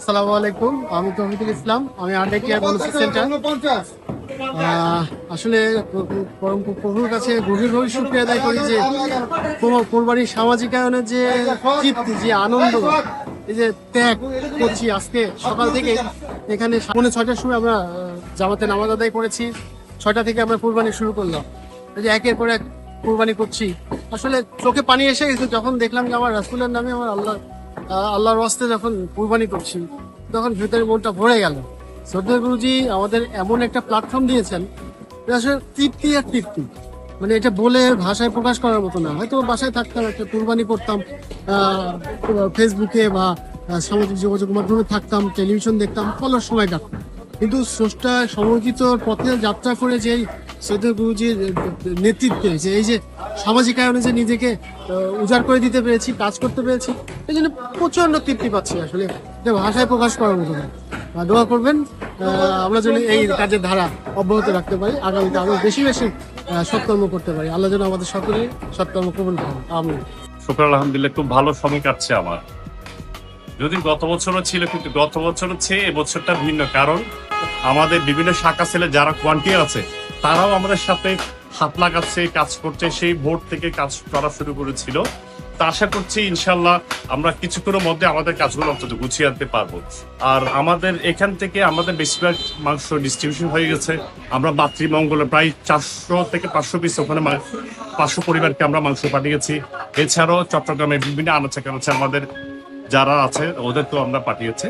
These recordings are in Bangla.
আসসালামু আলাইকুম আমি তৌহিদুল ইসলাম আমি আর্ডে কেয়ার বলছি সেন্টার। আসলে প্রভুর কাছে গভীরভাবে শুক্রিয়া আদায় করি যে কোরবানির সামাজিকায়নের যে তৃপ্তি যে আনন্দ এই যে ত্যাগ করছি আজকে সকাল থেকে। এখানে পৌনে ছয়টার সময় আমরা জামাতে নামাজ আদায় করেছি। ছয়টা থেকে আমরা কোরবানি শুরু করলাম। এই যে একের পর এক কোরবানি করছি। আসলে চোখে পানি এসে গেছে যখন দেখলাম যে আমার রাসুলের নামে আমার আল্লাহ আল্লাহর ওয়াস্তে যখন কুরবানি করছি, তখন ভেতরে মনটা ভরে গেল। শ্রদ্ধা গুরুজি আমাদের এমন একটা প্ল্যাটফর্ম দিয়েছেন আসলে তৃপ্তি আর তৃপ্তি। মানে এটা বলে ভাষায় প্রকাশ করার মতো না। হয়তো বাসায় থাকতাম, একটা কুরবানি করতাম ফেসবুকে বা সামাজিক যোগাযোগ মাধ্যমে থাকতাম টেলিভিশন দেখতাম ফলার সময় কাটতাম কিন্তু স্রষ্টা সমর্জিত পথে যাত্রা করে যে শ্রদ্ধা গুরুজির নেতৃত্বে যে এই যে সামাজিক আয়নে যে নিজেকে উজাড় করে দিতে পেরেছি, কাজ করতে পেরেছি, এই জন্য প্রচণ্ড তৃপ্তি পাচ্ছি আসলে। এটা ভাষায় প্রকাশ করার মতো না। দোয়া করবেন আমরা যেন এই কাজের ধারা অব্যাহত রাখতে পারি, আগামীতে আরও বেশি বেশি সৎকর্ম করতে পারি। আল্লাহ যেন আমাদের সকলে সৎকর্ম কবুল করেন। আমি শুক্র আলহামদুলিল্লাহ, খুব ভালো সময় কাটছে আমার। যদি গত বছরও ছিল, কিন্তু গত বছরের চেয়ে এবছরটা ভিন্ন। কারণ আমাদের বিভিন্ন শাখা ছেলে যারা কোয়ান্টি আছে তারাও আমাদের সাথে হাত লাগাচ্ছে, কাজ করছে, সেই ভোট থেকে কাজ করা শুরু করেছিল। তা আশা করছি ইনশাল্লাহ আমরা কিছুক্ষণের মধ্যে আমাদের কাজগুলো অন্তত গুছিয়ে আনতে পারব। আর আমাদের এখান থেকে আমাদের বেশিরভাগ মাংস ডিস্ট্রিবিউশন হয়ে গেছে। আমরা মাতৃমঙ্গলে প্রায় চারশো থেকে পাঁচশো পিস ওখানে পাঁচশো পরিবারকে আমরা মাংস পাঠিয়েছি। এছাড়াও চট্টগ্রামে বিভিন্ন আনাচে কানাচে আমাদের যারা আছে, ওদের তো আমরা পাঠিয়েছি।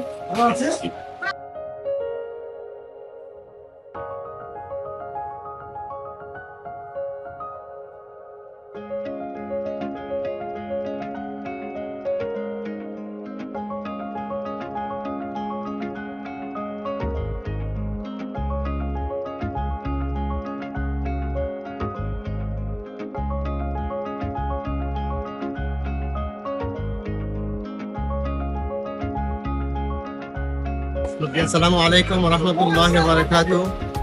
আসসালামু আলাইকুম রহমতুল্লাহ বারকাত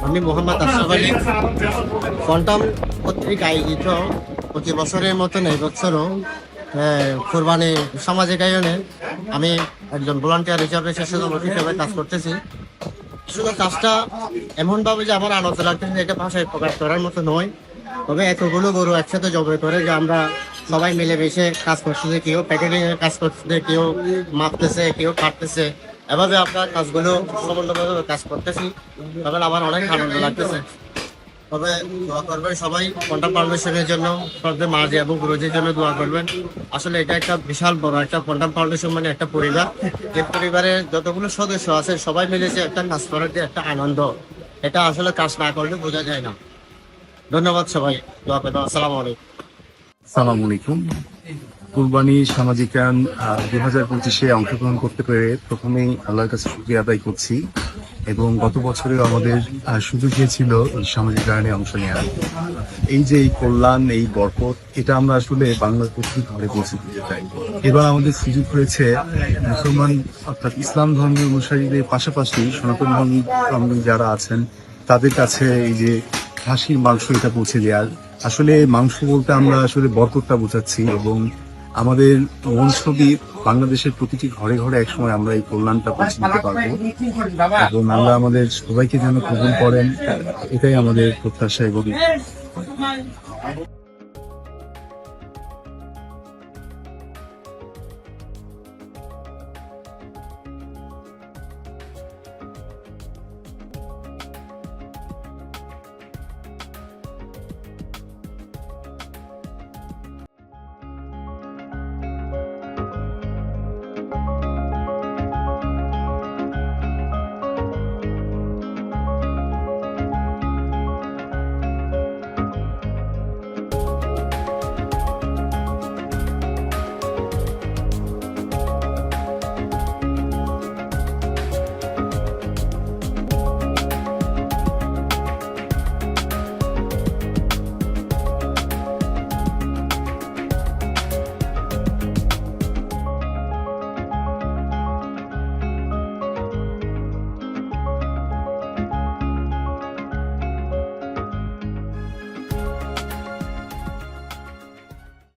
আমি মোহাম্মদ আশরাফ আলী। কোয়ান্টাম কর্তৃক আয়োজিত প্রতি বছরের মতন এই বছরও কোরবানি সামাজিক আয়োজনে আমি একজন ভলান্টিয়ার হিসাবে স্বেচ্ছাসেবক হিসাবে কাজ করতেছি। শুধু কাজটা এমনভাবে যে আমার আনন্দ লাগতেছে এটা ভাষায় প্রকাশ করার মতো নয়। তবে এতগুলো গরু একসাথে জবাই করে যে আমরা সবাই মিলেমিশে কাজ করতেছে, কেউ প্যাকেটিং কাজ করতেছে, কেউ মাপতেছে, কেউ কাটতেছে এভাবে আমরা কাজগুলো সমন্বয়ভাবে কাজ করতেছি। তবে আমার অনেক আনন্দ লাগতেছে। তবে দোয়া করবেন সবাই কন্টাক্ট ফাউন্ডেশনের জন্য সর্বে মাঝি এবং গুরুজির জন্য দোয়া করবেন। আসলে এটা একটা বিশাল বড় একটা কন্টাক্ট ফাউন্ডেশন মানে একটা পরিবার। যে পরিবারের যতগুলো সদস্য আছে, সবাই মিলে যে একটা কাজ করার যে একটা আনন্দ, এটা আসলে কাজ না করলে বোঝা যায় না। ধন্যবাদ সবাই। দোয়া করবেন। আসসালামু আলাইকুম। সালাম আলাইকুম। কুরবানি সামাজিকায়ন দু হাজার পঁচিশে অংশগ্রহণ করতে পেরে প্রথমেই আল্লাহর কাছে শুক্রিয়া আদায় করছি এবং গত বছরেও আমাদের সুযোগ হয়েছিল এই সামাজিকায়নে অংশ নেওয়ার। এই যে এই কল্যাণ, এই বরকত, এটা আমরা আসলে বাংলার প্রতি ঘরে পৌঁছে দিতে চাই। এবার আমাদের সুযোগ হয়েছে মুসলমান, অর্থাৎ ইসলাম ধর্মের অনুসারীদের পাশাপাশি সনাতন ধর্ম যারা আছেন, তাদের কাছে এই যে খাসির মাংস এটা পৌঁছে দেওয়ার। আসলে মাংস বলতে আমরা আসলে বরকতটা বোঝাচ্ছি এবং আমাদের মন ছবি বাংলাদেশের প্রতিটি ঘরে ঘরে একসময় আমরা এই কল্যাণটা পৌঁছে পারব। এবং আমরা আমাদের সবাইকে যেন কবুল করেন, এটাই আমাদের প্রত্যাশা এবং